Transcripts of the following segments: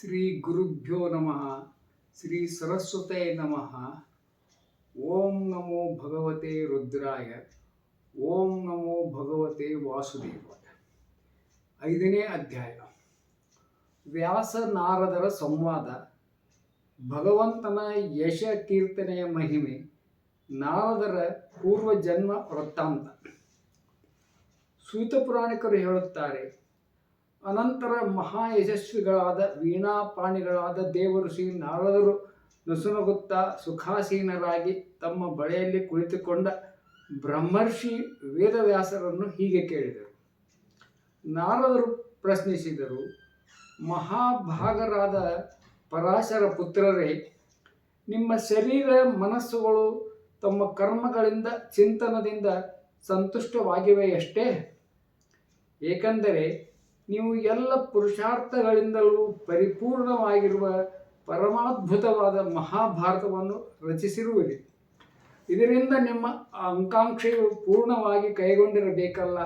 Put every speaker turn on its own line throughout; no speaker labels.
ಶ್ರೀ ಗುರುಭ್ಯೋ ನಮಃ, ಶ್ರೀ ಸರಸ್ವತೇ ನಮಃ. ಓಂ ನಮೋ ಭಗವತೆ ರುದ್ರಾಯ, ಓಂ ನಮೋ ಭಗವತೆ ವಾಸುದೇವಾಯ. ಐದನೇ ಅಧ್ಯಾಯ. ವ್ಯಾಸ ನಾರದರ ಸಂವಾದ, ಭಗವಂತನ ಯಶ ಕೀರ್ತನೆಯ ಮಹಿಮೆ, ನಾರದರ ಪೂರ್ವ ಜನ್ಮ ವೃತ್ತಾಂತ. ಸೂತ ಪುರಾಣಿಕರು ಹೇಳುತ್ತಾರೆ ಅನಂತರ ಮಹಾ ಯಶಸ್ವಿಗಳಾದ ವೀಣಾಪಾಣಿಗಳಾದ ಶ್ರೀ ನಾರದರು ನುಸುನಗುತ್ತಾ ಸುಖಾಸೀನರಾಗಿ ತಮ್ಮ ಬಳೆಯಲ್ಲಿ ಕುಳಿತುಕೊಂಡ ಬ್ರಹ್ಮರ್ಷಿ ವೇದವ್ಯಾಸರನ್ನು ಹೀಗೆ ಕೇಳಿದರು. ನಾರದರು ಪ್ರಶ್ನಿಸಿದರು, ಮಹಾಭಾಗರಾದ ಪರಾಶರ ಪುತ್ರರೇ, ನಿಮ್ಮ ಶರೀರ, ಮನಸ್ಸುಗಳು ತಮ್ಮ ಕರ್ಮಗಳಿಂದ, ಚಿಂತನದಿಂದ ಸಂತುಷ್ಟವಾಗಿವೆಯಷ್ಟೇ? ಏಕೆಂದರೆ ನೀವು ಎಲ್ಲ ಪುರುಷಾರ್ಥಗಳಿಂದಲೂ ಪರಿಪೂರ್ಣವಾಗಿರುವ ಪರಮಾದ್ಭುತವಾದ ಮಹಾಭಾರತವನ್ನು ರಚಿಸಿರುವಿರಿ. ಇದರಿಂದ ನಿಮ್ಮ ಅಂಕಾಂಕ್ಷೆಯು ಪೂರ್ಣವಾಗಿ ಕೈಗೊಂಡಿರಬೇಕಲ್ಲ.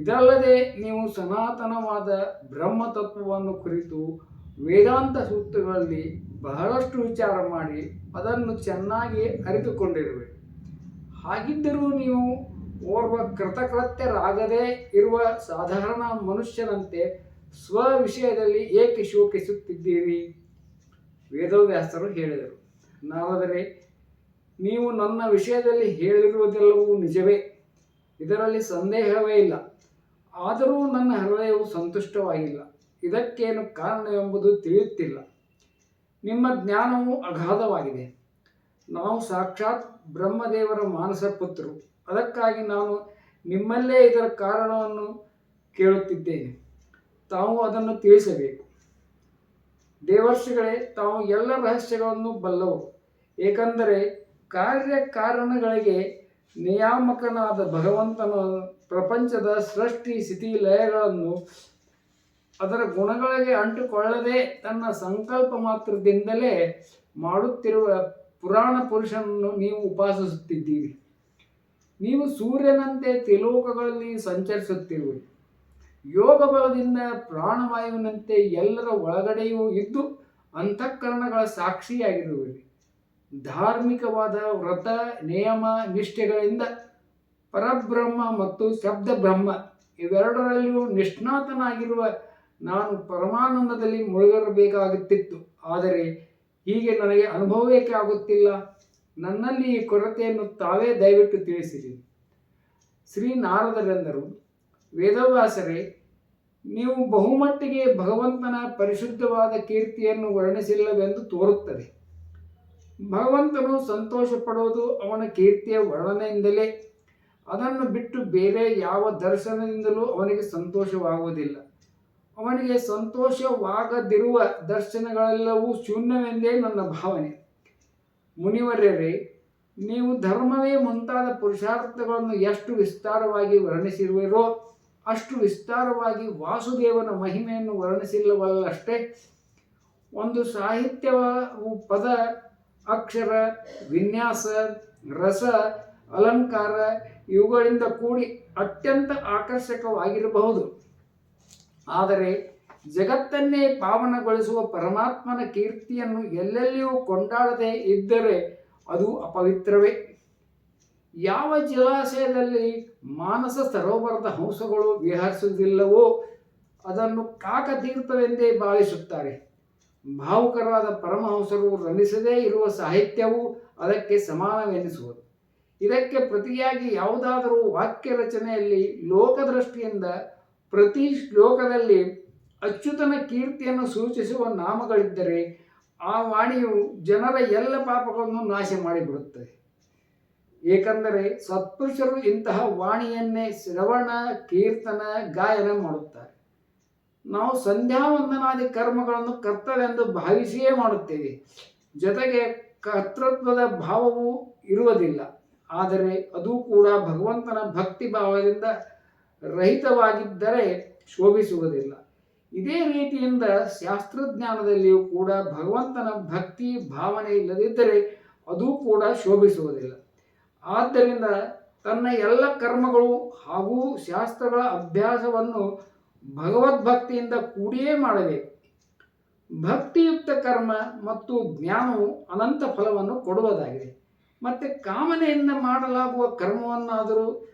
ಇದಲ್ಲದೆ ನೀವು ಸನಾತನವಾದ ಬ್ರಹ್ಮತತ್ವವನ್ನು ಕುರಿತು ವೇದಾಂತ ಸೂತ್ರಗಳಲ್ಲಿ ಬಹಳಷ್ಟು ವಿಚಾರ ಮಾಡಿ ಅದನ್ನು ಚೆನ್ನಾಗಿ ಅರಿತುಕೊಂಡಿರುವೆ ಹಾಗಿದ್ದರೂ ನೀವು ಓರ್ವ ಕೃತಕೃತ್ಯರಾಗದೇ ಇರುವ ಸಾಧಾರಣ ಮನುಷ್ಯನಂತೆ ಸ್ವ ವಿಷಯದಲ್ಲಿ ಏಕೆ ಶೋಕಿಸುತ್ತಿದ್ದೀರಿ? ವೇದವ್ಯಾಸರು ಹೇಳಿದರು. ನಾವಾದರೆ ನೀವು ನನ್ನ ವಿಷಯದಲ್ಲಿ ಹೇಳಿರುವುದೆಲ್ಲವೂ ನಿಜವೇ? ಇದರಲ್ಲಿ ಸಂದೇಹವೇ ಇಲ್ಲ. ಆದರೂ ನನ್ನ ಹೃದಯವು ಸಂತುಷ್ಟವಾಗಿಲ್ಲ. ಇದಕ್ಕೇನು ಕಾರಣವೆಂಬುದು ತಿಳಿಯುತ್ತಿಲ್ಲ. ನಿಮ್ಮ ಜ್ಞಾನವು ಅಗಾಧವಾಗಿದೆ. ನಾವು ಸಾಕ್ಷಾತ್ ಬ್ರಹ್ಮದೇವರ ಮಾನಸ ಪುತ್ರರು ಅದಕ್ಕಾಗಿ ನಾನು ನಿಮ್ಮಲ್ಲೇ ಇದರ ಕಾರಣವನ್ನು ಕೇಳುತ್ತಿದ್ದೇನೆ. ತಾವು ಅದನ್ನು ತಿಳಿಸಬೇಕು. ದೇವರ್ಷಿಗಳೇ, ತಾವು ಎಲ್ಲ ರಹಸ್ಯಗಳನ್ನು ಬಲ್ಲವು ಏಕೆಂದರೆ, ಕಾರ್ಯಕಾರಣಗಳಿಗೆ ನಿಯಾಮಕನಾದ ಭಗವಂತನ ಪ್ರಪಂಚದ ಸೃಷ್ಟಿ ಸ್ಥಿತಿ ಲಯಗಳನ್ನು ಅದರ ಗುಣಗಳಿಗೆ ಅಂಟುಕೊಳ್ಳದೆ ತನ್ನ ಸಂಕಲ್ಪ ಮಾತ್ರದಿಂದಲೇ ಮಾಡುತ್ತಿರುವ ಪುರಾಣ ಪುರುಷನನ್ನು ನೀವು ಉಪಾಸಿಸುತ್ತಿದ್ದೀರಿ. ನೀವು ಸೂರ್ಯನಂತೆ ತ್ರಿಲೋಕಗಳಲ್ಲಿ ಸಂಚರಿಸುತ್ತಿರುವಿರಿ ಯೋಗ ಬಲದಿಂದ ಪ್ರಾಣವಾಯುವಿನಂತೆ ಎಲ್ಲರ ಒಳಗಡೆಯೂ ಇದ್ದು ಅಂತಃಕರಣಗಳ ಸಾಕ್ಷಿಯಾಗಿರುವಿರಿ. ಧಾರ್ಮಿಕವಾದ ವ್ರತ, ನಿಯಮ, ನಿಷ್ಠೆಗಳಿಂದ ಪರಬ್ರಹ್ಮ ಮತ್ತು ಶಬ್ದ ಬ್ರಹ್ಮ ಇವೆರಡರಲ್ಲಿಯೂ ನಿಷ್ಣಾತನಾಗಿರುವ ನಾನು ಪರಮಾನಂದದಲ್ಲಿ ಮುಳುಗಿರಬೇಕಾಗುತ್ತಿತ್ತು. ಆದರೆ ಹೀಗೆ ನನಗೆ ಅನುಭವಕ್ಕೆ ಆಗುತ್ತಿಲ್ಲ. ನನ್ನಲ್ಲಿ ಈ ಕೊರತೆಯನ್ನು ತಾವೇ ದಯವಿಟ್ಟು ತಿಳಿಸಿರಿ. ಶ್ರೀ ನಾರದರೆಂದರು, ವೇದವ್ಯಾಸರೇ, ನೀವು ಬಹುಮಟ್ಟಿಗೆ ಭಗವಂತನ ಪರಿಶುದ್ಧವಾದ ಕೀರ್ತಿಯನ್ನು ವರ್ಣಿಸಿಲ್ಲವೆಂದು ತೋರುತ್ತದೆ. ಭಗವಂತನು ಸಂತೋಷ ಪಡುವುದು ಅವನ ಕೀರ್ತಿಯ ವರ್ಣನೆಯಿಂದಲೇ, ಅದನ್ನು ಬಿಟ್ಟು ಬೇರೆ ಯಾವ ದರ್ಶನದಿಂದಲೂ ಅವನಿಗೆ ಸಂತೋಷವಾಗುವುದಿಲ್ಲ. ಅವನಿಗೆ ಸಂತೋಷವಾಗದಿರುವ ದರ್ಶನಗಳೆಲ್ಲವೂ ಶೂನ್ಯವೆಂದೇ ನನ್ನ ಭಾವನೆ. ಮುನಿವರ್ಯರೇ, ನೀವು ಧರ್ಮವೇ ಮುಂತಾದ ಪುರುಷಾರ್ಥಗಳನ್ನು ಎಷ್ಟು ವಿಸ್ತಾರವಾಗಿ ವರ್ಣಿಸಿರುವಿರೋ, ಅಷ್ಟು ವಿಸ್ತಾರವಾಗಿ ವಾಸುದೇವನ ಮಹಿಮೆಯನ್ನು ವರ್ಣಿಸಿಲ್ಲವಲ್ಲಷ್ಟೇ, ಒಂದು ಸಾಹಿತ್ಯವ ಪದ, ಅಕ್ಷರ, ವಿನ್ಯಾಸ, ರಸ, ಅಲಂಕಾರ ಇವುಗಳಿಂದ ಕೂಡಿ ಅತ್ಯಂತ ಆಕರ್ಷಕವಾಗಿರಬಹುದು. ಆದರೆ ಜಗತ್ತನ್ನೇ ಪಾವನಗೊಳಿಸುವ ಪರಮಾತ್ಮನ ಕೀರ್ತಿಯನ್ನು ಎಲ್ಲೆಲ್ಲಿಯೂ ಕೊಂಡಾಡದೆ ಇದ್ದರೆ ಅದು ಅಪವಿತ್ರವೇ. ಯಾವ ಜಲಾಶಯದಲ್ಲಿ ಮಾನಸ ಸರೋವರದ ಹಂಸಗಳು ವಿಹರಿಸುವುದಿಲ್ಲವೋ ಅದನ್ನು ಕಾಕತೀರ್ಥವೆಂದೇ ಭಾವಿಸುತ್ತಾರೆ. ಭಾವುಕರಾದ ಪರಮಹಂಸರು ರಮಿಸದೇ ಇರುವ ಸಾಹಿತ್ಯವು ಅದಕ್ಕೆ ಸಮಾನವೆನಿಸುವುದು. ಇದಕ್ಕೆ ಪ್ರತಿಯಾಗಿ ಯಾವುದಾದರೂ ವಾಕ್ಯ ರಚನೆಯಲ್ಲಿ ಲೋಕದೃಷ್ಟಿಯಿಂದ ಪ್ರತಿ ಶ್ಲೋಕದಲ್ಲಿ ಅಚ್ಯುತನ ಕೀರ್ತಿಯನ್ನು ಸೂಚಿಸುವ ನಾಮಗಳಿದ್ದರೆ ಆ ವಾಣಿಯು ಜನರ ಎಲ್ಲ ಪಾಪಗಳನ್ನು ನಾಶ ಮಾಡಿಬಿಡುತ್ತದೆ. ಏಕೆಂದರೆ ಸತ್ಪುರುಷರು ಇಂತಹ ವಾಣಿಯನ್ನೇ ಶ್ರವಣ, ಕೀರ್ತನ, ಗಾಯನ ಮಾಡುತ್ತಾರೆ. ನಾವು ಸಂಧ್ಯಾವಂದನಾದಿ ಕರ್ಮಗಳನ್ನು ಕರ್ತವೆಂದು ಭಾವಿಸಿಯೇ ಮಾಡುತ್ತೇವೆ. ಜೊತೆಗೆ ಕರ್ತೃತ್ವದ ಭಾವವು ಇರುವುದಿಲ್ಲ. ಆದರೆ ಅದು ಕೂಡ ಭಗವಂತನ ಭಕ್ತಿ ಭಾವದಿಂದ ರಹಿತವಾಗಿದ್ದರೆ ಶೋಭಿಸುವುದಿಲ್ಲ. ಇದೇ ರೀತಿಯಿಂದ ಶಾಸ್ತ್ರಜ್ಞಾನದಲ್ಲಿಯೂ ಕೂಡ ಭಗವಂತನ ಭಕ್ತಿ ಭಾವನೆ ಇಲ್ಲದಿದ್ದರೆ ಅದು ಕೂಡ ಶೋಭಿಸುವುದಿಲ್ಲ. ಆದ್ದರಿಂದ ತನ್ನ ಎಲ್ಲ ಕರ್ಮಗಳು ಹಾಗೂ ಶಾಸ್ತ್ರಗಳ ಅಭ್ಯಾಸವನ್ನು ಭಗವದ್ಭಕ್ತಿಯಿಂದ ಕೂಡಿಯೇ ಮಾಡಬೇಕು. ಭಕ್ತಿಯುಕ್ತ ಕರ್ಮ ಮತ್ತು ಜ್ಞಾನವು ಅನಂತ ಫಲವನ್ನು ಕೊಡುವುದಾಗಿದೆ. ಮತ್ತು ಕಾಮನೆಯಿಂದ ಮಾಡಲಾಗುವ ಕರ್ಮವನ್ನಾದರೂ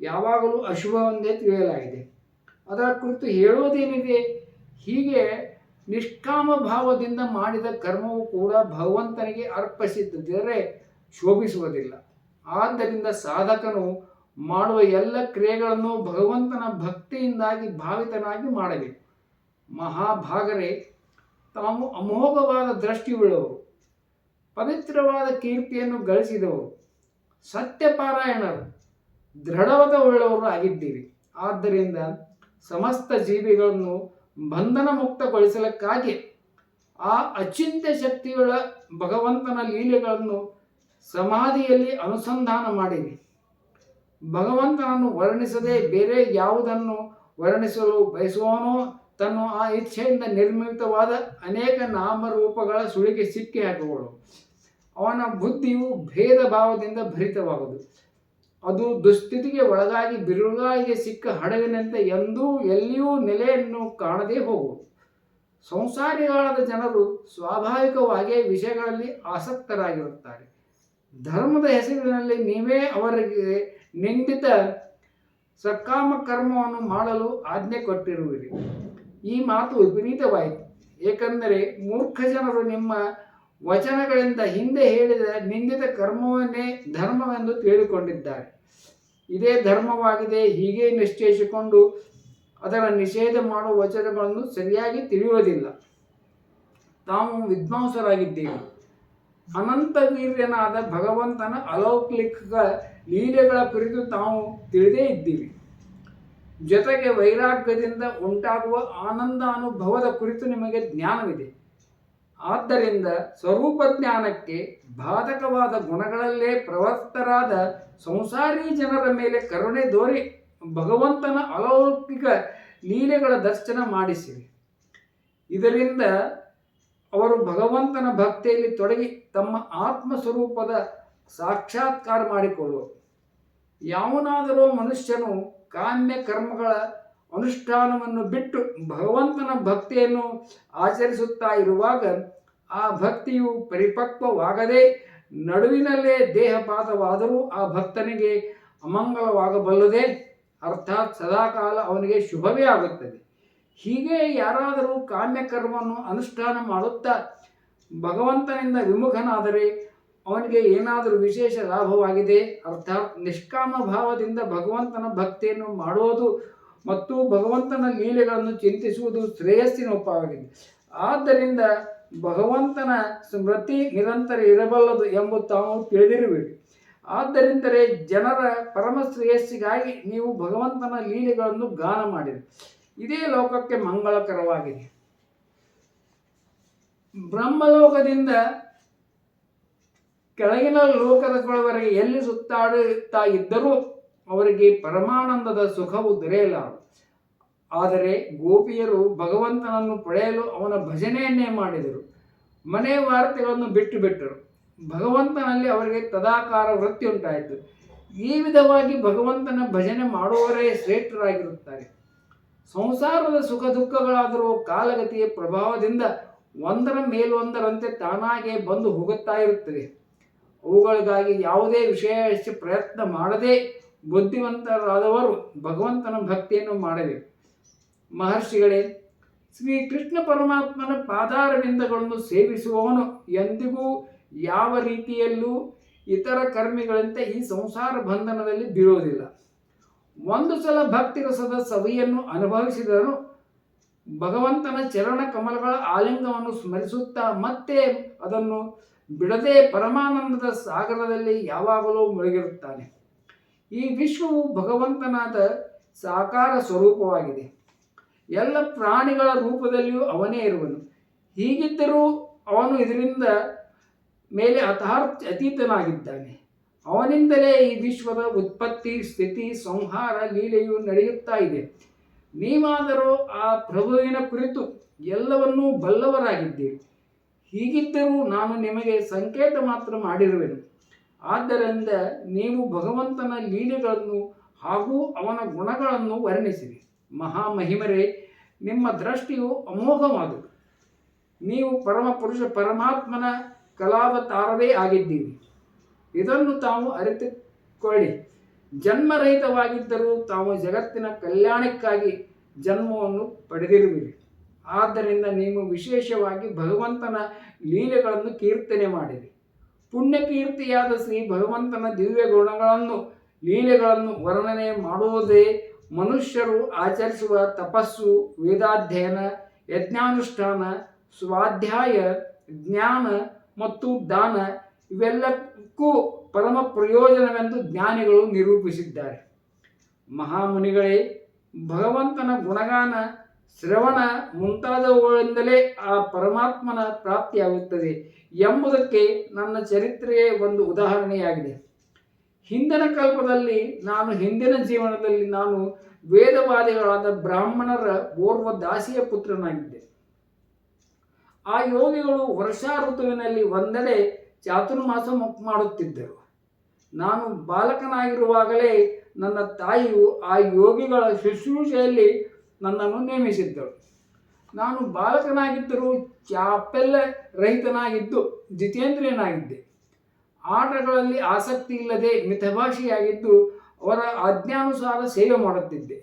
ಯಾವಾಗಲೂ ಅಶುಭವೆಂದೇ ತಿಳಿಯಲಾಗಿದೆ. ಅದರ ಕುರಿತು ಹೇಳುವುದೇನಿದೆ? ಹೀಗೆ ನಿಷ್ಕಾಮ ಭಾವದಿಂದ ಮಾಡಿದ ಕರ್ಮವು ಕೂಡ ಭಗವಂತನಿಗೆ ಅರ್ಪಿಸಿದ್ದರೆ ಶೋಭಿಸುವುದಿಲ್ಲ. ಆದ್ದರಿಂದ ಸಾಧಕನು ಮಾಡುವ ಎಲ್ಲ ಕ್ರಿಯೆಗಳನ್ನು ಭಗವಂತನ ಭಕ್ತಿಯಿಂದಾಗಿ ಭಾವಿತನಾಗಿ ಮಾಡಬೇಕು. ಮಹಾಭಾಗರೇ, ತಾವು ಅಮೋಘವಾದ ದೃಷ್ಟಿಯುಳ್ಳವರು, ಪವಿತ್ರವಾದ ಕೀರ್ತಿಯನ್ನು ಗಳಿಸಿದವರು, ಸತ್ಯಪಾರಾಯಣರು ದೃಢವಾದ ಉಳ್ಳವರು ಆಗಿದ್ದೀರಿ. ಆದ್ದರಿಂದ ಸಮಸ್ತ ಜೀವಿಗಳನ್ನು ಬಂಧನ ಮುಕ್ತಗೊಳಿಸಲಿಕ್ಕಾಗಿ ಆ ಅಚಿಂತ್ಯ ಶಕ್ತಿಯುಳ್ಳ ಭಗವಂತನ ಲೀಲೆಗಳನ್ನು ಸಮಾಧಿಯಲ್ಲಿ ಅನುಸಂಧಾನ ಮಾಡಿರಿ. ಭಗವಂತನನ್ನು ವರ್ಣಿಸದೆ ಬೇರೆ ಯಾವುದನ್ನು ವರ್ಣಿಸಲು ಬಯಸುವವನೋ ತನ್ನ ಆ ಇಚ್ಛೆಯಿಂದ ನಿರ್ಮಿತವಾದ ಅನೇಕ ನಾಮರೂಪಗಳ ಸುಳಿಗೆ ಸಿಕ್ಕಿ ಹಾಕುವಳು. ಅವನ ಬುದ್ಧಿಯು ಭೇದ ಭಾವದಿಂದ ಭರಿತವಾಗುವುದು. ಅದು ದುಸ್ಥಿತಿಗೆ ಒಳಗಾಗಿ ಬಿರುಗಾಳಿಗೆ ಸಿಕ್ಕ ಹಡಗಿನಂತೆ ಎಂದೂ ಎಲ್ಲಿಯೂ ನೆಲೆಯನ್ನು ಕಾಣದೇ ಹೋಗುವುದು. ಸಂಸಾರಿಗಳಾದ ಜನರು ಸ್ವಾಭಾವಿಕವಾಗಿ ವಿಷಯಗಳಲ್ಲಿ ಆಸಕ್ತರಾಗಿರುತ್ತಾರೆ. ಧರ್ಮದ ಹೆಸರಿನಲ್ಲಿ ನೀವೇ ಅವರಿಗೆ ನಿಂದಿತ ಸಕಾಮ ಕರ್ಮವನ್ನು ಮಾಡಲು ಆಜ್ಞೆ ಕೊಟ್ಟಿರುವಿರಿ. ಈ ಮಾತು ವಿಪರೀತವಾಯಿತು. ಏಕೆಂದರೆ ಮೂರ್ಖ ಜನರು ನಿಮ್ಮ ವಚನಗಳಿಂದ ಹಿಂದೆ ಹೇಳಿದ ನಿಂದಿತ ಕರ್ಮವನ್ನೇ ಧರ್ಮವೆಂದು ತಿಳಿದುಕೊಂಡಿದ್ದಾರೆ. ಇದೇ ಧರ್ಮವಾಗಿದೆ, ಹೀಗೆ ನಿಶ್ಚಯಿಸಿಕೊಂಡು ಅದರ ನಿಷೇಧ ಮಾಡುವ ವಚನಗಳನ್ನು ಸರಿಯಾಗಿ ತಿಳಿಯುವುದಿಲ್ಲ. ತಾವು ವಿದ್ವಾಂಸರಾಗಿದ್ದೇವೆ ಅನಂತ ವೀರ್ಯನಾದ ಭಗವಂತನ ಅಲೌಕಿಕ ಲೀಲೆಗಳ ಕುರಿತು ತಾವು ತಿಳಿದೇ ಇದ್ದೀವಿ ಜೊತೆಗೆ ವೈರಾಗ್ಯದಿಂದ ಉಂಟಾಗುವ ಆನಂದ ಅನುಭವದ ಕುರಿತು ನಿಮಗೆ ಜ್ಞಾನವಿದೆ. ಆದ್ದರಿಂದ ಸ್ವರೂಪ ಜ್ಞಾನಕ್ಕೆ ಬಾಧಕವಾದ ಗುಣಗಳಲ್ಲೇ ಪ್ರವರ್ತರಾದ ಸಂಸಾರಿ ಜನರ ಮೇಲೆ ಕರುಣೆ ದೋರಿ ಭಗವಂತನ ಅಲೌಕಿಕ ಲೀಲೆಗಳ ದರ್ಶನ ಮಾಡಿಸಿವೆ ಇದರಿಂದ ಅವರು ಭಗವಂತನ ಭಕ್ತಿಯಲ್ಲಿ ತೊಡಗಿ ತಮ್ಮ ಆತ್ಮ ಸ್ವರೂಪದ ಸಾಕ್ಷಾತ್ಕಾರ ಮಾಡಿಕೊಳ್ಳುವ ಯಾವನಾದರೂ ಮನುಷ್ಯನು ಕಾಮ್ಯ ಕರ್ಮಗಳ ಅನುಷ್ಠಾನವನ್ನು ಬಿಟ್ಟು ಭಗವಂತನ ಭಕ್ತಿಯನ್ನು ಆಚರಿಸುತ್ತಾ ಇರುವಾಗ ಆ ಭಕ್ತಿಯು ಪರಿಪಕ್ವವಾಗದೆ ನಡುವಿನಲ್ಲೇ ದೇಹಪಾತವಾದರೂ ಆ ಭಕ್ತನಿಗೆ ಅಮಂಗಲವಾಗಬಲ್ಲದೆ. ಅರ್ಥಾತ್ ಸದಾಕಾಲ ಅವನಿಗೆ ಶುಭವೇ ಆಗುತ್ತದೆ. ಹೀಗೆ ಯಾರಾದರೂ ಕಾಮ್ಯಕರ್ಮವನ್ನು ಅನುಷ್ಠಾನ ಮಾಡುತ್ತಾ ಭಗವಂತನಿಂದ ವಿಮುಖನಾದರೆ ಅವನಿಗೆ ಏನಾದರೂ ವಿಶೇಷ ಲಾಭವಾಗಿದೆ? ಅರ್ಥಾತ್ ನಿಷ್ಕಾಮ ಭಾವದಿಂದ ಭಗವಂತನ ಭಕ್ತಿಯನ್ನು ಮಾಡುವುದು ಮತ್ತು ಭಗವಂತನ ಲೀಲೆಗಳನ್ನು ಚಿಂತಿಸುವುದು ಶ್ರೇಯಸ್ಸಿನ ಉಪವಾಗಿದೆ ಆದ್ದರಿಂದ ಭಗವಂತನ ಸ್ಮೃತಿ ನಿರಂತರ ಇರಬಲ್ಲದು ಎಂಬುದು ತಾವು ತಿಳಿದಿರಬೇಕು ಆದ್ದರಿಂದಲೇ ಜನರ ಪರಮ ಶ್ರೇಯಸ್ಸಿಗಾಗಿ ನೀವು ಭಗವಂತನ ಲೀಲೆಗಳನ್ನು ಗಾನ ಮಾಡಿರಿ. ಇದೇ ಲೋಕಕ್ಕೆ ಮಂಗಳಕರವಾಗಿದೆ. ಬ್ರಹ್ಮಲೋಕದಿಂದ ಕೆಳಗಿನ ಲೋಕದವರೆಗೆ ಎಲ್ಲಿ ಸುತ್ತಾಡುತ್ತಾ ಇದ್ದರೂ ಅವರಿಗೆ ಪರಮಾನಂದದ ಸುಖವು ದೊರೆಯಲಾರದು. ಆದರೆ ಗೋಪಿಯರು ಭಗವಂತನನ್ನು ಪಡೆಯಲು ಅವನ ಭಜನೆಯನ್ನೇ ಮಾಡಿದರು. ಮನೆ ವಾರ್ತೆಗಳನ್ನು ಬಿಟ್ಟು ಬಿಟ್ಟರು. ಭಗವಂತನಲ್ಲಿ ಅವರಿಗೆ ತದಾಕಾರ ವೃತ್ತಿ ಉಂಟಾಯಿತು. ಈ ವಿಧವಾಗಿ ಭಗವಂತನ ಭಜನೆ ಮಾಡುವವರೇ ಶ್ರೇಷ್ಠರಾಗಿರುತ್ತಾರೆ. ಸಂಸಾರದ ಸುಖ ದುಃಖಗಳಾದರೂ ಕಾಲಗತಿಯ ಪ್ರಭಾವದಿಂದ ಒಂದರ ಮೇಲೊಂದರಂತೆ ತಾನಾಗೆ ಬಂದು ಹೋಗುತ್ತಾ ಇರುತ್ತದೆ ಅವುಗಳಿಗಾಗಿ ಯಾವುದೇ ವಿಷಯ ಪ್ರಯತ್ನ ಮಾಡದೆ ಬುದ್ಧಿವಂತರಾದವರು ಭಗವಂತನ ಭಕ್ತಿಯನ್ನು ಮಾಡಬೇಕು. ಮಹರ್ಷಿಗಳೇ ಶ್ರೀ ಕೃಷ್ಣ ಪರಮಾತ್ಮನ ಪಾದಾರವಿಂದಗಳನ್ನು ಸೇವಿಸುವವನು ಎಂದಿಗೂ ಯಾವ ರೀತಿಯಲ್ಲೂ ಇತರ ಕರ್ಮಿಗಳಂತೆ ಈ ಸಂಸಾರ ಬಂಧನದಲ್ಲಿ ಬೀಳೋದಿಲ್ಲ. ಒಂದು ಸಲ ಭಕ್ತಿ ರಸದ ಸವಿಯನ್ನು ಅನುಭವಿಸಿದರು ಭಗವಂತನ ಚರಣ ಕಮಲಗಳ ಆಲಿಂಗವನ್ನು ಸ್ಮರಿಸುತ್ತಾ ಮತ್ತೆ ಅದನ್ನು ಬಿಡದೆ ಪರಮಾನಂದದ ಸಾಗರದಲ್ಲಿ ಯಾವಾಗಲೂ ಮುಳುಗಿರುತ್ತಾನೆ. ಈ ವಿಶ್ವವು ಭಗವಂತನಾದ ಸಾಕಾರ ಸ್ವರೂಪವಾಗಿದೆ. ಎಲ್ಲ ಪ್ರಾಣಿಗಳ ರೂಪದಲ್ಲಿಯೂ ಅವನೇ ಇರುವನು. ಹೀಗಿದ್ದರೂ ಅವನು ಇದರಿಂದ ಮೇಲೆ ಅಥಾರ್ಥ ಅತೀತನಾಗಿದ್ದಾನೆ. ಅವನಿಂದಲೇ ಈ ವಿಶ್ವದ ಉತ್ಪತ್ತಿ, ಸ್ಥಿತಿ, ಸಂಹಾರ, ಲೀಲೆಯು ನಡೆಯುತ್ತಾ ಇದೆ. ನೀವಾದರೂ ಆ ಪ್ರಭುವಿನ ಕುರಿತು ಎಲ್ಲವನ್ನೂ ಬಲ್ಲವರಾಗಿದ್ದೀರಿ. ಹೀಗಿದ್ದರೂ ನಾನು ನಿಮಗೆ ಸಂಕೇತ ಮಾತ್ರ ಮಾಡಿರುವೆನು. ಆದ್ದರಿಂದ ನೀವು ಭಗವಂತನ ಲೀಲೆಗಳನ್ನು ಹಾಗೂ ಅವನ ಗುಣಗಳನ್ನು ವರ್ಣಿಸಿರಿ. ಮಹಾಮಹಿಮರೇ ನಿಮ್ಮ ದೃಷ್ಟಿಯು ಅಮೋಘವಾದು ನೀವು ಪರಮ ಪುರುಷ ಪರಮಾತ್ಮನ ಕಲಾವತಾರವೇ ಆಗಿದ್ದೀರಿ. ಇದನ್ನು ತಾವು ಅರಿತುಕೊಳ್ಳಿ. ಜನ್ಮರಹಿತವಾಗಿದ್ದರೂ ತಾವು ಜಗತ್ತಿನ ಕಲ್ಯಾಣಕ್ಕಾಗಿ ಜನ್ಮವನ್ನು ಪಡೆದಿರುವಿರಿ. ಆದ್ದರಿಂದ ನೀವು ವಿಶೇಷವಾಗಿ ಭಗವಂತನ ಲೀಲೆಗಳನ್ನು ಕೀರ್ತನೆ ಮಾಡಿರಿ. ಪುಣ್ಯಕೀರ್ತಿಯಾದ ಶ್ರೀ ಭಗವಂತನ ದಿವ್ಯ ಗುಣಗಳನ್ನು, ಲೀಲೆಗಳನ್ನು ವರ್ಣನೆ ಮಾಡುವುದೇ ಮನುಷ್ಯರು ಆಚರಿಸುವ ತಪಸ್ಸು, ವೇದಾಧ್ಯಯನ, ಯಜ್ಞಾನುಷ್ಠಾನ, ಸ್ವಾಧ್ಯಾಯ, ಜ್ಞಾನ ಮತ್ತು ದಾನ ಇವೆಲ್ಲಕ್ಕೂ ಪರಮ ಪ್ರಯೋಜನವೆಂದು ಜ್ಞಾನಿಗಳು ನಿರೂಪಿಸಿದ್ದಾರೆ. ಮಹಾಮುನಿಗಳೇ, ಭಗವಂತನ ಗುಣಗಾನ ಶ್ರವಣ ಮುಂತಾದವುಗಳಿಂದಲೇ ಆ ಪರಮಾತ್ಮನ ಪ್ರಾಪ್ತಿಯಾಗುತ್ತದೆ ಎಂಬುದಕ್ಕೆ ನನ್ನ ಚರಿತ್ರೆಯೇ ಒಂದು ಉದಾಹರಣೆಯಾಗಿದೆ. ಹಿಂದಿನ ಕಲ್ಪದಲ್ಲಿ ನಾನು ಹಿಂದಿನ ಜೀವನದಲ್ಲಿ ನಾನು ವೇದವಾದಿಗಳಾದ ಬ್ರಾಹ್ಮಣರ ಓರ್ವ ದಾಸಿಯ ಪುತ್ರನಾಗಿದ್ದೆ. ಆ ಯೋಗಿಗಳು ವರ್ಷಾ ಋತುವಿನಲ್ಲಿ ಒಂದೆಡೆ ಚಾತುರ್ಮಾಸ ಮಾಡುತ್ತಿದ್ದರು. ನಾನು ಬಾಲಕನಾಗಿರುವಾಗಲೇ ನನ್ನ ತಾಯಿಯು ಆ ಯೋಗಿಗಳ ಶುಶ್ರೂಷೆಯಲ್ಲಿ ನನ್ನನ್ನು ನೇಮಿಸಿದ್ದರು ನಾನು ಬಾಲಕನಾಗಿದ್ದರೂ ಚಾಪೆಲ್ಲ ರಹಿತನಾಗಿದ್ದು ಜಿತೇಂದ್ರಿಯನಾಗಿದ್ದೆ. ಆಟಗಳಲ್ಲಿ ಆಸಕ್ತಿ ಇಲ್ಲದೆ ಮಿತಭಾಷೆಯಾಗಿದ್ದು ಅವರ ಆಜ್ಞಾನುಸಾರ ಸೇವೆ ಮಾಡುತ್ತಿದ್ದೆ.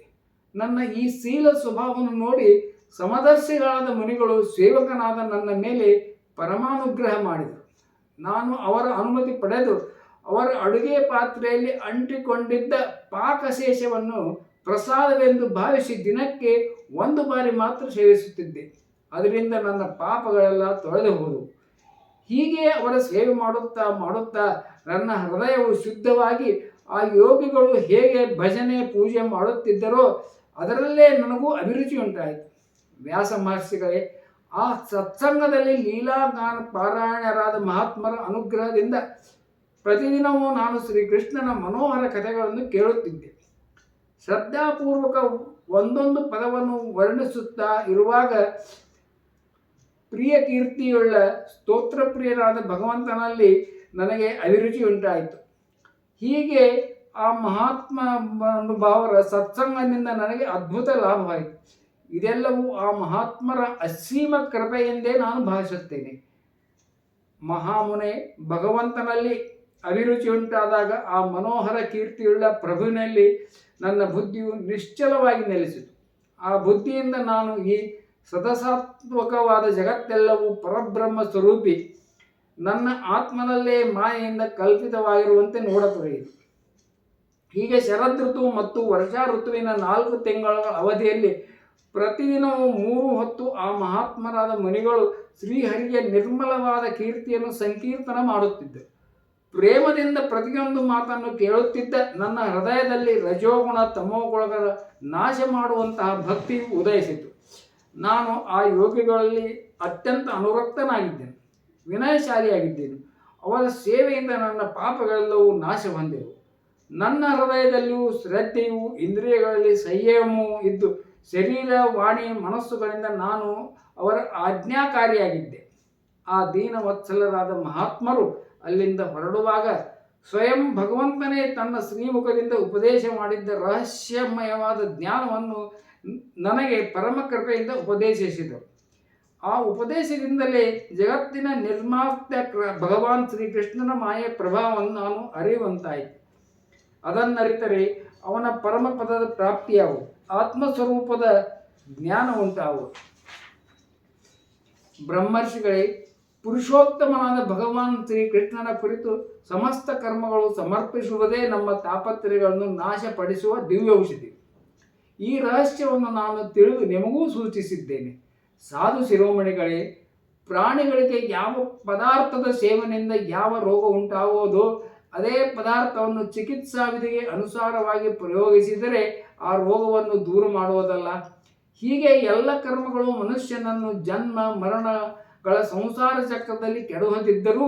ನನ್ನ ಈ ಶೀಲ ಸ್ವಭಾವವನ್ನು ನೋಡಿ ಸಮದರ್ಶಿಗಳಾದ ಮುನಿಗಳು ಸೇವಕನಾದ ನನ್ನ ಮೇಲೆ ಪರಮಾನುಗ್ರಹ ಮಾಡಿದರು. ನಾನು ಅವರ ಅನುಮತಿ ಪಡೆದು ಅವರ ಅಡುಗೆ ಪಾತ್ರೆಯಲ್ಲಿ ಅಂಟಿಕೊಂಡಿದ್ದ ಪಾಕಶೇಷವನ್ನು ಪ್ರಸಾದವೆಂದು ಭಾವಿಸಿ ದಿನಕ್ಕೆ ಒಂದು ಬಾರಿ ಮಾತ್ರ ಸೇವಿಸುತ್ತಿದ್ದೆ. ಅದರಿಂದ ನನ್ನ ಪಾಪಗಳೆಲ್ಲ ತೊಳೆದು ಹೋದವು. ಹೀಗೆ ಅವರ ಸೇವೆ ಮಾಡುತ್ತಾ ಮಾಡುತ್ತಾ ನನ್ನ ಹೃದಯವು ಶುದ್ಧವಾಗಿ ಆ ಯೋಗಿಗಳು ಹೇಗೆ ಭಜನೆ, ಪೂಜೆ ಮಾಡುತ್ತಿದ್ದರೋ ಅದರಲ್ಲೇ ನನಗೂ ಅಭಿರುಚಿ ಉಂಟಾಯಿತು. ವ್ಯಾಸ ಮಹರ್ಷಿಗಳೇ, ಆ ಸತ್ಸಂಗದಲ್ಲಿ ಲೀಲಾಗಾನ ಪಾರಾಯಣರಾದ ಮಹಾತ್ಮರ ಅನುಗ್ರಹದಿಂದ ಪ್ರತಿದಿನವೂ ನಾನು ಶ್ರೀಕೃಷ್ಣನ ಮನೋಹರ ಕಥೆಗಳನ್ನು ಕೇಳುತ್ತಿದ್ದೆ. ಶ್ರದ್ಧಾಪೂರ್ವಕ ಒಂದೊಂದು ಪದವನ್ನು ವರ್ಣಿಸುತ್ತಾ ಇರುವಾಗ ಪ್ರಿಯ ಕೀರ್ತಿಯುಳ್ಳ ಸ್ತೋತ್ರಪ್ರಿಯರಾದ ಭಗವಂತನಲ್ಲಿ ನನಗೆ ಅಭಿರುಚಿ ಉಂಟಾಯಿತು. ಹೀಗೆ ಆ ಮಹಾತ್ಮ ಭಾವರ ಸತ್ಸಂಗದಿಂದ ನನಗೆ ಅದ್ಭುತ ಲಾಭವಾಯಿತು. ಇದೆಲ್ಲವೂ ಆ ಮಹಾತ್ಮರ ಅಸೀಮ ಕೃಪೆಯೆಂದೇ ನಾನು ಭಾವಿಸುತ್ತೇನೆ. ಮಹಾಮುನೆ ಭಗವಂತನಲ್ಲಿ ಅಭಿರುಚಿ ಉಂಟಾದಾಗ ಆ ಮನೋಹರ ಕೀರ್ತಿಯುಳ್ಳ ಪ್ರಭುವಿನಲ್ಲಿ ನನ್ನ ಬುದ್ಧಿಯು ನಿಶ್ಚಲವಾಗಿ ನೆಲೆಸಿತು. ಆ ಬುದ್ಧಿಯಿಂದ ನಾನು ಈ ಸದಸಾತ್ಮಕವಾದ ಜಗತ್ತೆಲ್ಲವೂ ಪರಬ್ರಹ್ಮ ಸ್ವರೂಪಿ, ನನ್ನ ಆತ್ಮನಲ್ಲೇ ಮಾಯೆಯಿಂದ ಕಲ್ಪಿತವಾಗಿರುವಂತೆ ನೋಡತೊಡಗಿತು. ಹೀಗೆ ಶರದ್ ಋತು ಮತ್ತು ವರ್ಷಾ ಋತುವಿನ ನಾಲ್ಕು ತಿಂಗಳ ಅವಧಿಯಲ್ಲಿ ಪ್ರತಿದಿನವೂ ಮೂರು ಹೊತ್ತು ಆ ಮಹಾತ್ಮರಾದ ಮುನಿಗಳು ಶ್ರೀಹರಿಗೆ ನಿರ್ಮಲವಾದ ಕೀರ್ತಿಯನ್ನು ಸಂಕೀರ್ತನ ಮಾಡುತ್ತಿದ್ದರು. ಪ್ರೇಮದಿಂದ ಪ್ರತಿಯೊಂದು ಮಾತನ್ನು ಕೇಳುತ್ತಿದ್ದ ನನ್ನ ಹೃದಯದಲ್ಲಿ ರಜೋಗುಣ ತಮೋಗುಣಗಳ ನಾಶ ಮಾಡುವಂತಹ ಭಕ್ತಿ ಉದಯಿಸಿತು. ನಾನು ಆ ಯೋಗಿಗಳಲ್ಲಿ ಅತ್ಯಂತ ಅನುರಕ್ತನಾಗಿದ್ದೇನೆ. ವಿನಯಶಾಲಿಯಾಗಿದ್ದೇನೆ. ಅವರ ಸೇವೆಯಿಂದ ನನ್ನ ಪಾಪಗಳೆಲ್ಲವೂ ನಾಶ ಹೊಂದಿವೆ ನನ್ನ ಹೃದಯದಲ್ಲಿಯೂ ಶ್ರದ್ಧೆಯು ಇಂದ್ರಿಯಗಳಲ್ಲಿ ಸಂಯಮವೂ ಇದ್ದು ಶರೀರ, ವಾಣಿ, ಮನಸ್ಸುಗಳಿಂದ ನಾನು ಅವರ ಆಜ್ಞಾಕಾರಿಯಾಗಿದ್ದೆ. ಆ ದೀನವತ್ಸಲರಾದ ಮಹಾತ್ಮರು ಅಲ್ಲಿಂದ ಹೊರಡುವಾಗ ಸ್ವಯಂ ಭಗವಂತನೇ ತನ್ನ ಶ್ರೀಮುಖದಿಂದ ಉಪದೇಶ ಮಾಡಿದ್ದ ರಹಸ್ಯಮಯವಾದ ಜ್ಞಾನವನ್ನು ನನಗೆ ಪರಮ ಕೃಪೆಯಿಂದ ಉಪದೇಶಿಸಿದರು. ಆ ಉಪದೇಶದಿಂದಲೇ ಜಗತ್ತಿನ ನಿರ್ಮಾತ್ಯ ಭಗವಾನ್ ಶ್ರೀಕೃಷ್ಣನ ಮಾಯೆ ಪ್ರಭಾವವನ್ನು ನಾನು ಅರಿಯುವಂತಾಯಿತು. ಅದನ್ನರಿತರೆ ಅವನ ಪರಮ ಪದದ ಪ್ರಾಪ್ತಿಯಾವು ಆತ್ಮಸ್ವರೂಪದ ಜ್ಞಾನ ಉಂಟಾವು ಬ್ರಹ್ಮರ್ಷಿಗಳೇ ಪುರುಷೋತ್ತಮನಾದ ಭಗವಾನ್ ಶ್ರೀಕೃಷ್ಣನ ಕುರಿತು ಸಮಸ್ತ ಕರ್ಮಗಳು ಸಮರ್ಪಿಸುವುದೇ ನಮ್ಮ ತಾಪತ್ರಯಗಳನ್ನು ನಾಶಪಡಿಸುವ ದಿವ್ಯ ಔಷಧಿ. ಈ ರಹಸ್ಯವನ್ನು ನಾನು ತಿಳಿದು ನಿಮಗೂ ಸೂಚಿಸಿದ್ದೇನೆ. ಸಾಧು ಶಿರೋಮಣಿಗಳೇ, ಪ್ರಾಣಿಗಳಿಗೆ ಯಾವ ಪದಾರ್ಥದ ಸೇವನೆಯಿಂದ ಯಾವ ರೋಗ ಉಂಟಾಗುವುದೋ ಅದೇ ಪದಾರ್ಥವನ್ನು ಚಿಕಿತ್ಸಾ ವಿಧಿಗೆ ಅನುಸಾರವಾಗಿ ಪ್ರಯೋಗಿಸಿದರೆ ಆ ರೋಗವನ್ನು ದೂರ ಮಾಡುವುದಲ್ಲ. ಹೀಗೆ ಎಲ್ಲ ಕರ್ಮಗಳು ಮನುಷ್ಯನನ್ನು ಜನ್ಮ ಮರಣಗಳ ಸಂಸಾರ ಚಕ್ರದಲ್ಲಿ ಕೆಡಹದಿದ್ದರೂ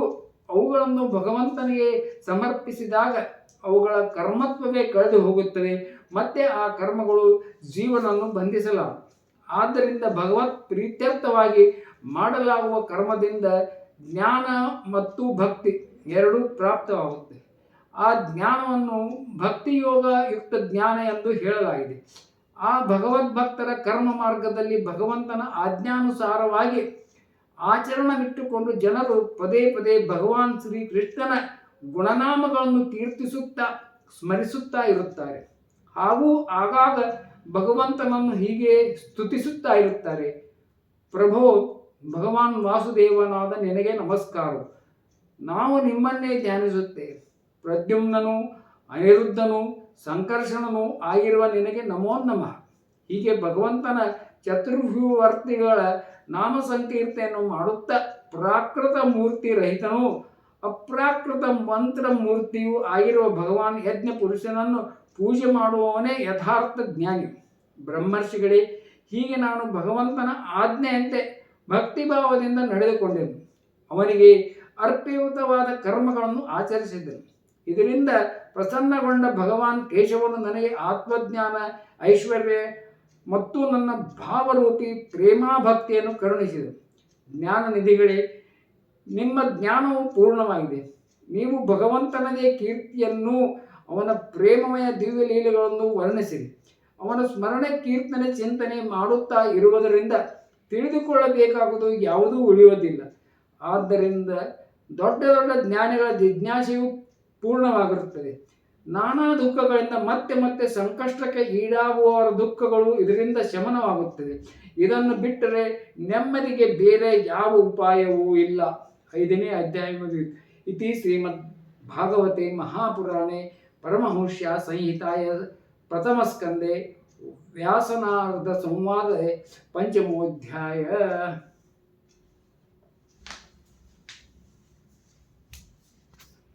ಅವುಗಳನ್ನು ಭಗವಂತನಿಗೆ ಸಮರ್ಪಿಸಿದಾಗ ಅವುಗಳ ಕರ್ಮತ್ವವೇ ಕಳೆದು ಹೋಗುತ್ತದೆ. ಮತ್ತೆ ಆ ಕರ್ಮಗಳು ಜೀವನವನ್ನು ಬಂಧಿಸಲಾರ ಆದ್ದರಿಂದ ಭಗವತ್ ಪ್ರೀತ್ಯರ್ಥವಾಗಿ ಮಾಡಲಾಗುವ ಕರ್ಮದಿಂದ ಜ್ಞಾನ ಮತ್ತು ಭಕ್ತಿ ಎರಡೂ ಪ್ರಾಪ್ತವಾಗುತ್ತೆ. ಆ ಜ್ಞಾನವನ್ನು ಭಕ್ತಿಯೋಗ ಯುಕ್ತ ಜ್ಞಾನ ಎಂದು ಹೇಳಲಾಗಿದೆ. ಆ ಭಗವದ್ಭಕ್ತರ ಕರ್ಮ ಮಾರ್ಗದಲ್ಲಿ ಭಗವಂತನ ಆಜ್ಞಾನುಸಾರವಾಗಿ ಆಚರಣವಿಟ್ಟುಕೊಂಡು ಜನರು ಪದೇ ಪದೇ ಭಗವಾನ್ ಶ್ರೀ ಕೃಷ್ಣನ ಗುಣನಾಮಗಳನ್ನು ಕೀರ್ತಿಸುತ್ತಾ, ಸ್ಮರಿಸುತ್ತಾ ಇರುತ್ತಾರೆ. ಹಾಗೂ ಆಗಾಗ ಭಗವಂತನನ್ನು ಹೀಗೆ ಸ್ತುತಿಸುತ್ತಾ ಇರುತ್ತಾರೆ. ಪ್ರಭೋ, ಭಗವಾನ್ ವಾಸುದೇವನಾದ ನಿನಗೆ ನಮಸ್ಕಾರ. ನಾವು ನಿಮ್ಮನ್ನೇ ಧ್ಯಾನಿಸುತ್ತೇವೆ. ಪ್ರದ್ಯುಮ್ನನು, ಅನಿರುದ್ಧನು, ಸಂಕರ್ಷಣನು ಆಗಿರುವ ನಿನಗೆ ನಮೋ ನಮಃ. ಹೀಗೆ ಭಗವಂತನ ಚತುರ್ಭುವರ್ತಿಗಳ ನಾಮ ಸಂಕೀರ್ತೆಯನ್ನು ಮಾಡುತ್ತಾ ಪ್ರಾಕೃತ ಮೂರ್ತಿ ರಹಿತನೂ ಅಪ್ರಾಕೃತ ಮಂತ್ರ ಮೂರ್ತಿಯೂ ಆಗಿರುವ ಭಗವಾನ್ ಯಜ್ಞ ಪುರುಷನನ್ನು ಪೂಜೆ ಮಾಡುವವನೇ ಯಥಾರ್ಥ ಜ್ಞಾನಿ. ಬ್ರಹ್ಮರ್ಷಿಗಳೇ, ಹೀಗೆ ನಾನು ಭಗವಂತನ ಆಜ್ಞೆಯಂತೆ ಭಕ್ತಿಭಾವದಿಂದ ನಡೆದುಕೊಂಡೆನು. ಅವನಿಗೆ ಅರ್ಪಿತವಾದ ಕರ್ಮಗಳನ್ನು ಆಚರಿಸಿದ್ದನು ಇದರಿಂದ ಪ್ರಸನ್ನಗೊಂಡ ಭಗವಾನ್ ಕೇಶವನು ನನಗೆ ಆತ್ಮಜ್ಞಾನ, ಐಶ್ವರ್ಯ ಮತ್ತು ನನ್ನ ಭಾವರೂಪಿ ಪ್ರೇಮಾಭಕ್ತಿಯನ್ನು ಕರುಣಿಸಿದೆ ಜ್ಞಾನ ನಿಧಿಗಳೇ, ನಿಮ್ಮ ಜ್ಞಾನವು ಪೂರ್ಣವಾಗಿದೆ. ನೀವು ಭಗವಂತನದೇ ಕೀರ್ತಿಯನ್ನು ಅವನ ಪ್ರೇಮಮಯ ದಿವ್ಯ ಲೀಲೆಗಳನ್ನು ವರ್ಣಿಸಿರಿ. ಅವನ ಸ್ಮರಣೆ ಕೀರ್ತನೆ ಚಿಂತನೆ ಮಾಡುತ್ತಾ ಇರುವುದರಿಂದ ತಿಳಿದುಕೊಳ್ಳಬೇಕಾಗುವುದು ಯಾವುದೂ ಉಳಿಯುವುದಿಲ್ಲ. ಆದ್ದರಿಂದ ದೊಡ್ಡ ದೊಡ್ಡ ಜ್ಞಾನಿಗಳ ಜಿಜ್ಞಾಸೆಯು ಪೂರ್ಣವಾಗಿರುತ್ತದೆ ನಾನಾ ದುಃಖಗಳಿಂದ ಮತ್ತೆ ಮತ್ತೆ ಸಂಕಷ್ಟಕ್ಕೆ ಈಡಾಗುವವರ ದುಃಖಗಳು ಇದರಿಂದ ಶಮನವಾಗುತ್ತದೆ ಇದನ್ನು ಬಿಟ್ಟರೆ ನೆಮ್ಮದಿಗೆ ಬೇರೆ ಯಾವ ಉಪಾಯವೂ ಇಲ್ಲ ಐದನೇ ಅಧ್ಯಾಯ. ಇತಿ ಶ್ರೀಮದ್ ಭಾಗವತೆ ಮಹಾಪುರಾಣೆ ಪರಮಹಂಸ್ಯ ಸಂಹಿತಾಯ ಪ್ರಥಮ ಸ್ಕಂದೆ ವ್ಯಾಸನಾರ್ಧ ಸಂವಾದ ಪಂಚಮೋಧ್ಯಾಯ